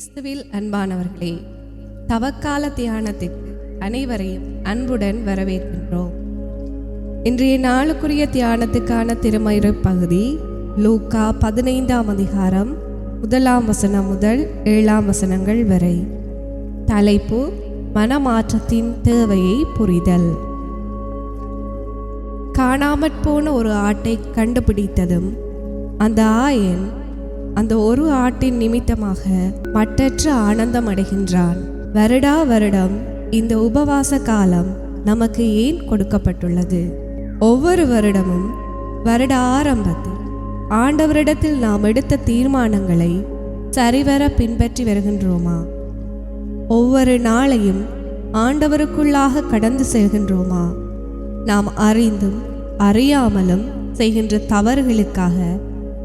கிறிஸ்துவில் அன்பானவர்களே தவக்கால தியானத்திற்கு அனைவரையும் அன்புடன் வரவேற்கின்றோம். இன்றைய நாளுக்குரிய தியானத்துக்கான திருமயிறு பகுதி லூக்கா பதினைந்தாம் அதிகாரம் முதலாம் வசனம் முதல் ஏழாம் வசனங்கள் வரை. தலைப்பு மனமாற்றத்தின் தேவையை புரிதல். காணாமற் போன ஒரு ஆட்டை கண்டுபிடித்ததும் அந்த ஆயன் அந்த ஒரு ஆட்டின் நிமித்தமாக மட்டற்ற ஆனந்தம் அடைகின்றான். வருடா வருடம் இந்த உபவாச காலம் நமக்கு ஏன் கொடுக்கப்பட்டுள்ளது? ஒவ்வொரு வருடமும் வருட ஆரம்பத்தில் ஆண்டவரிடத்தில் நாம் எடுத்த தீர்மானங்களை சரிவர பின்பற்றி வருகின்றோமா? ஒவ்வொரு நாளையும் ஆண்டவருக்குள்ளாக கடந்து செல்கின்றோமா? நாம் அறிந்தும் அறியாமலும் செய்கின்ற தவறுகளுக்காக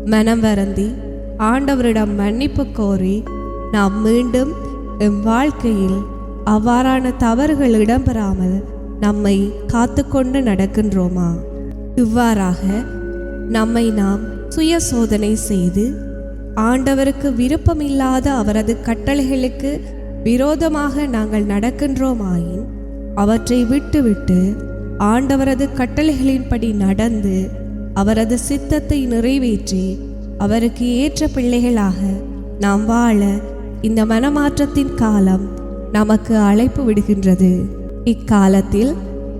மனம் வருந்தி ஆண்டவரிடம் மன்னிப்பு கோரி நாம் மீண்டும் எம் வாழ்க்கையில் அவ்வாறான தவறுகள் இடம்பெறாமல் நம்மை காத்துக்கொண்டு நடக்கின்றோமா? இவ்வாறாக நம்மை நாம் சுய சோதனை செய்து ஆண்டவருக்கு விருப்பமில்லாத அவரது கட்டளைகளுக்கு விரோதமாக நாங்கள் நடக்கின்றோமாயின் அவற்றை விட்டுவிட்டு ஆண்டவரது கட்டளைகளின்படி நடந்து அவரது சித்தத்தை நிறைவேற்றி அவருக்கு ஏற்ற பிள்ளைகளாக நாம் வாழ இந்த மனமாற்றத்தின் காலம் நமக்கு அழைப்பு விடுகின்றது. இக்காலத்தில்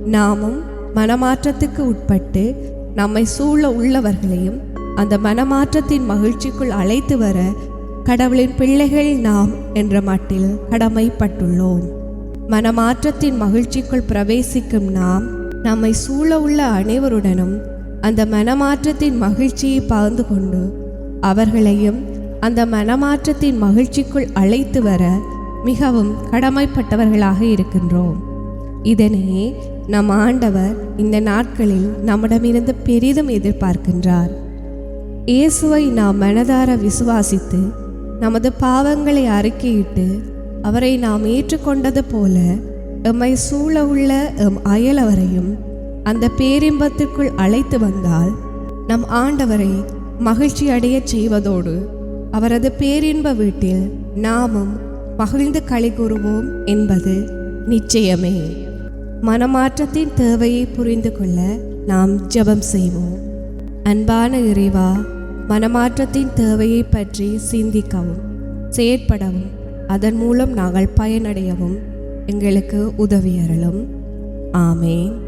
நாமும் மனமாற்றத்துக்கு உட்பட்டு நம்மை சூழ உள்ளவர்களையும் அந்த மனமாற்றத்தின் மகிழ்ச்சிக்குள் அழைத்து வர கடவுளின் பிள்ளைகள் நாம் என்ற மட்டில் கடமைப்பட்டுள்ளோம். மனமாற்றத்தின் மகிழ்ச்சிக்குள் பிரவேசிக்கும் நாம் நம்மை சூழ உள்ள அனைவருடனும் அந்த மனமாற்றத்தின் மகிழ்ச்சியை பகிர்ந்து கொண்டு அவர்களையும் அந்த மனமாற்றத்தின் மகிழ்ச்சிக்குள் அழைத்து வர மிகவும் கடமைப்பட்டவர்களாக இருக்கின்றோம். இதனையே நம் ஆண்டவர் இந்த நாட்களில் நம்மிடமிருந்து பெரிதும் எதிர்பார்க்கின்றார். இயேசுவை நாம் மனதார விசுவாசித்து நமது பாவங்களை அறிக்கையிட்டு அவரை நாம் ஏற்றுக்கொண்டது போல எம்மை சூழ உள்ள எம் அயலவரையும் அந்த பேரின்பத்திற்குள் அழைத்து வந்தால் நம் ஆண்டவரை மகிழ்ச்சி அடையச் செய்வதோடு அவரது பேரின்ப வீட்டில் நாமும் மகிழ்ந்து களி கூறுவோம் என்பது நிச்சயமே. மனமாற்றத்தின் தேவையை புரிந்து கொள்ள நாம் ஜெபம் செய்வோம். அன்பான இறைவா மனமாற்றத்தின் தேவையை பற்றி சிந்திக்கவும் செயற்படவும் அதன் மூலம் நாங்கள் பயனடையவும் எங்களுக்கு உதவியறலும் ஆமேன்.